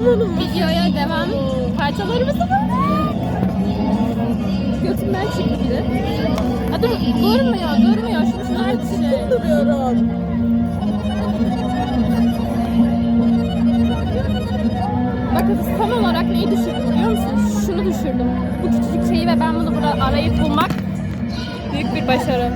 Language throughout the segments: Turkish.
Videoya devam. Parçalarımızı bulduk. Götümden. Ha, dur, durmuyor, durmuyor. Şunu aç. Şey. Duruyorum. Bakın tam olarak neyi düşürdüm biliyor musunuz? Şunu düşürdüm. Bu küçücük şeyi ve ben bunu burada arayıp bulmak büyük bir başarı.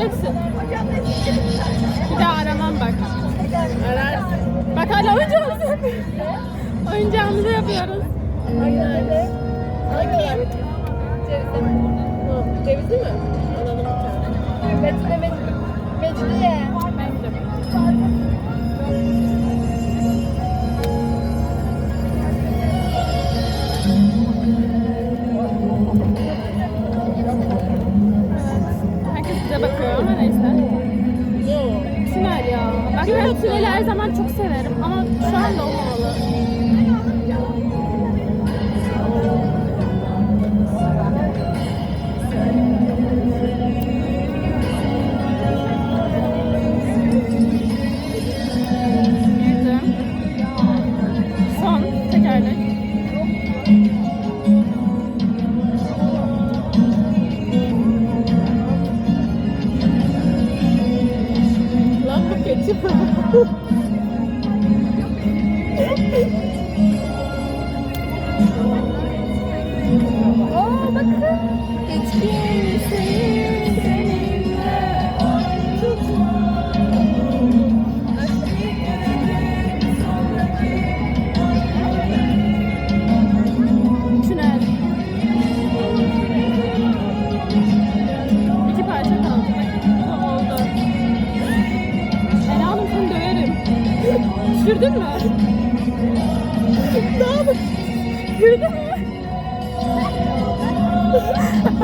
Düşüreceksin. Bir daha aramam bak. Ararsın. Bak hala oyuncağımızı. Oyuncağımızı yapıyoruz. Ay nerede? Cevizli mi? Cevizli mi? Alalım bir tane. Metin'e. Her zaman çok severim ama şu anda olmamalı. Girdim. Son tekerlek.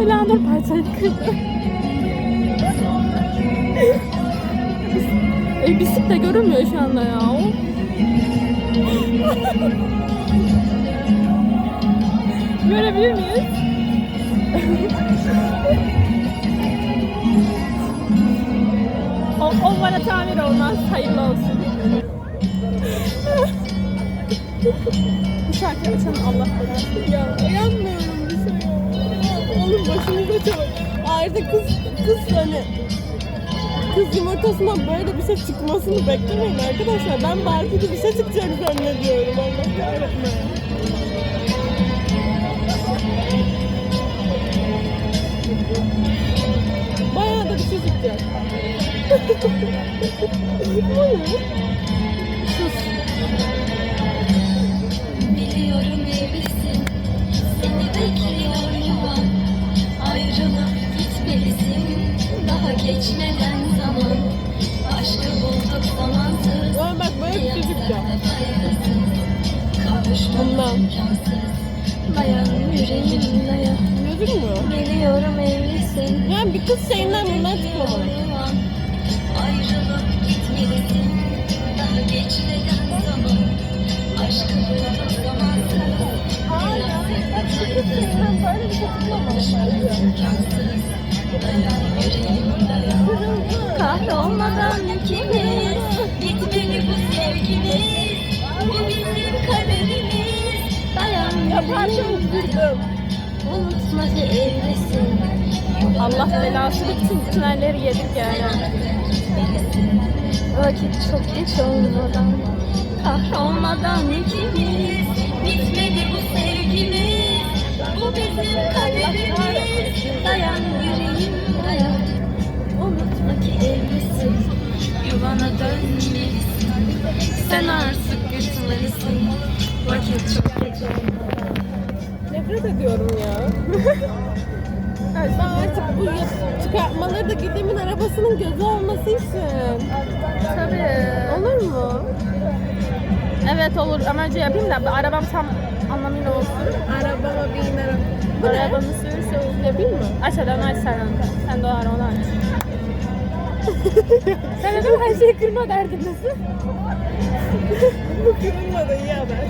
Ela Hanım parçayı kırdı. E, de görünmüyor şu anda ya. Görebilir miyiz? o, o bana tamir olmaz. Hayırlı olsun. Bu şarkıyı açan Allah belanı. ya uyanmıyorum bir şey yok. Oğlum başımıza çok. Ayrıca kız, kız hani kız yumurtasından böyle bir şey çıkmasını beklemeyin arkadaşlar. Ben Barbie'de bir şey çıkacak zannediyorum. Allah kahretmesin. Bayağı da bir şey çıkacak. Sus. Biliyorum evlisin, seni bekliyorum an Ayrılıp gitmelisin, daha geçmeden zaman. Aşkı bulduk zamansız, Ama bak böyle bir şey çıkacak. kavuşmak Bundan. Dayan yüreğim dayan, Gözükmüyor. biliyorum evlisin. Yani bir kız şeyinden bundan çıkmamalı. Ayrılıp gitmelisin, daha geçmeden zaman. Aşkı bulduk zamansız, Kahrolmadan ikimiz Bitmeli bu sevgimiz. Bu bizim kaderimiz. Dayan Yaparken yüreğim Unutma ki evlisin. Allah belası bütün tünelleri yedik yani. Vakit çok geç olmadan. Kahrolmadan ikimiz Bitmedi bu sevgimiz Bu bizim kaderimiz Dayan yüreğim dayan Unutma ki evlisin bana dönmelisin Sen artık gitmelisin Vakit çok geç Nefret ediyorum ya. ben artık bu yap- çıkartmaları da gidemin arabasının gözü olması için. Tabii. Olur mu? Evet olur ama önce yapayım da arabam tam anlamıyla olsun. Arabama bin araba. Bu ne? Arabamı sürürse olur. Yapayım mı? Aç sen önce. Sen de o ara onu aç. sen dedim her şeyi kırma derdin nasıl? Bu kırılmadı iyi haber.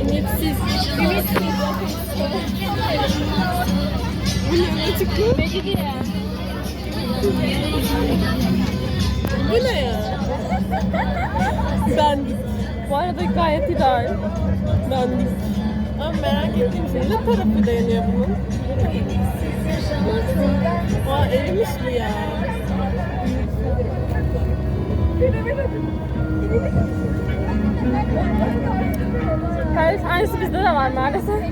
Ümitsiz. Ümitsiz. Bu ne çıktı? Ne gidiyor? Bu ne ya? Bendik. Bu arada gayet ideal. Bendik. Ama merak ettiğim şey ne tarafı dayanıyor bunun? Aa erimiş bu ya. Kardeş aynısı bizde de var maalesef.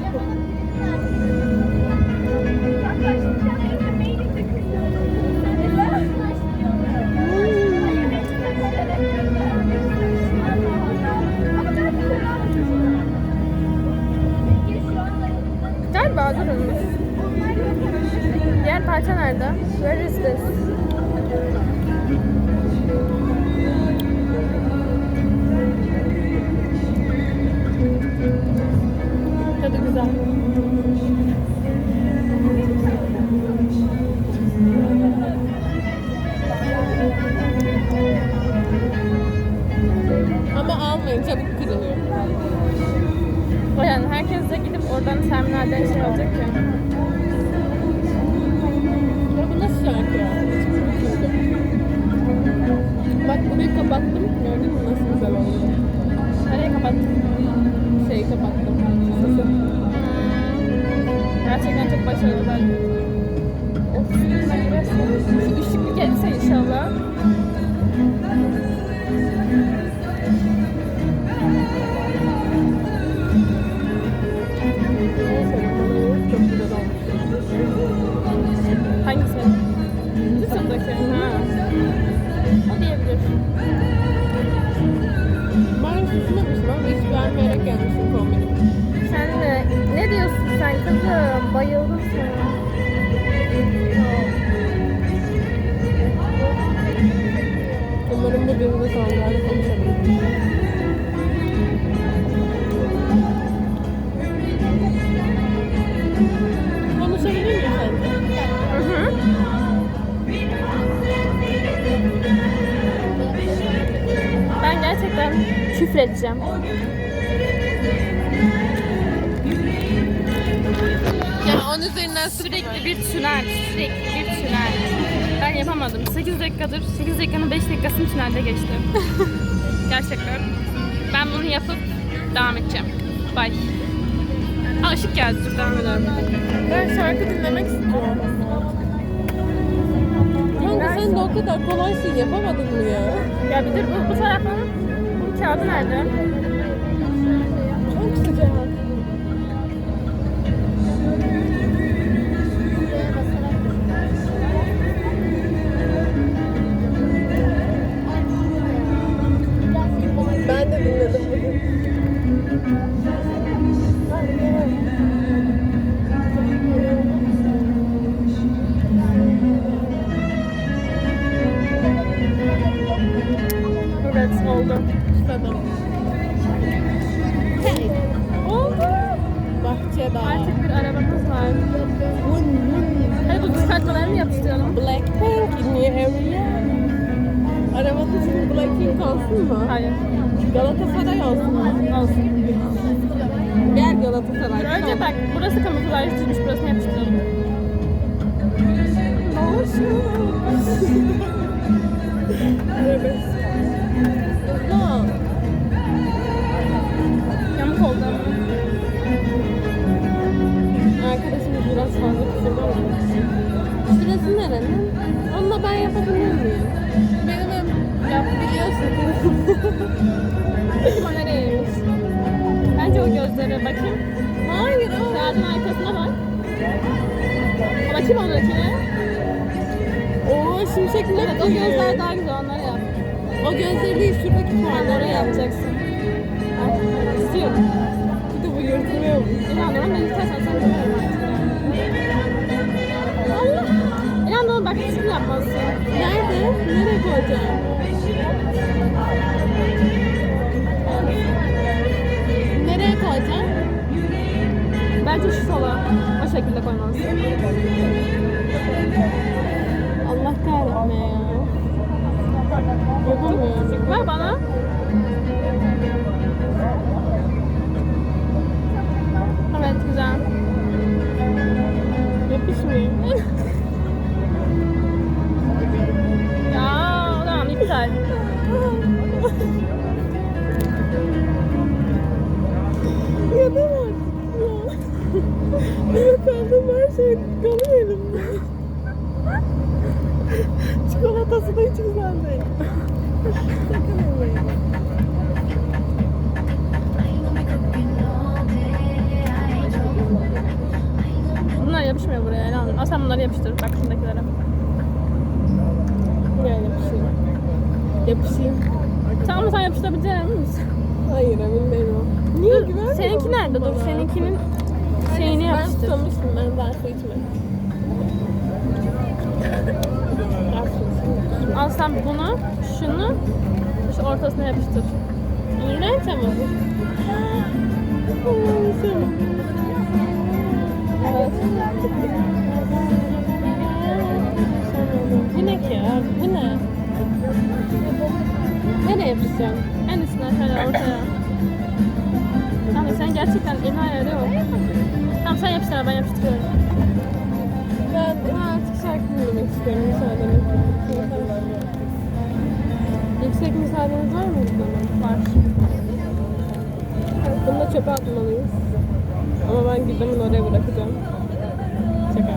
Ben susmamışım ama hiç beğenmeyerek gelmişim kombini. Sen de ne diyorsun sen kızım? Bayıldım sana. Umarım bu denize sonlarda konuşabilirim. Konuşabilir miyim sence? Hı hı. Ben gerçekten küfür edeceğim. Yani 10 üzerinden Sürekli bir tünel, sürekli bir tünel. Ben yapamadım. 8 dakikadır, 8 dakikanın 5 dakikasını tünelde geçtim. Gerçekten. Ben bunu yapıp devam edeceğim. Bye. Aa, ışık geldi, dur devam edelim. Ben şarkı dinlemek istiyorum. Kanka sen de o kadar kolay şey yapamadın mı ya? Ya bir dur, bu, bu tarafın, bu kağıdı nerede? Çok sıcak. Ben de dinledim bugün. Blackpink in your area. Arabanın ismi Blackpink olsun mu? Hayır, Galatasaray olsun mu? olsun. Gel Galatasaray. Önce bak, burası kamuflajcıymış, burasını yapıştıralım. Evet. No. Evet o gözler daha güzel onları yap. O gözleri değil şuradaki yap. yapacaksın. İstiyorum. Bir de bu yırtılıyor? İnanıyorum ben istersen sen de. Allah! İnanıyorum bak düzgün yapmalısın. Nerede? Nereye koyacağım? Nereye koyacağım? Bence şu sola. O şekilde koymalısın. Kahretme ya. Yapamıyorum. Ver bana. Evet güzel. Yapışmıyor. Ya tamam iptal. ya ne var? Ya. Kaldığım her şey kalıyor elimde. Çikolatası da hiç güzel değil. Sakın yemeyin. Bunlar yapışmıyor buraya. İnanıyorum. Al sen bunları yapıştır. Bak şundakilere. Gel yapışayım. Yapışayım. Tamam mı sen yapıştırabileceğine emin misin? Hayır emin değilim. Niye Dur, güvenmiyor seninki nerede? Dur seninkinin şeyini Ben yapıştır. tutamıştım ben daha su içmedim. Al sen bunu, şunu, şu ortasına yapıştır. İğrenç ama bu. Bu ne ki ya? Bu ne? Nereye yapışacağım? En üstüne şöyle ortaya. Tamam sen gerçekten elini ayarı yok. Tamam sen yapıştır ben yapıştırıyorum. Ben artık şarkı dinlemek istiyorum müsaadenizle. Müsaadeniz var mı burada? Var. Bunu da çöpe atmalıyız. Ama ben güdemin oraya bırakacağım. Şaka.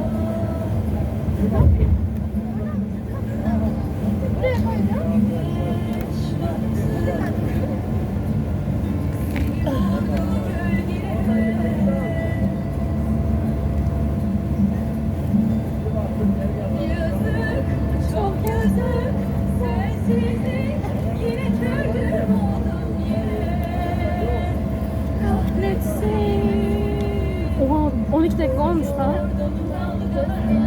Çok yazık sensizlik Gördüm dağlı gözlerim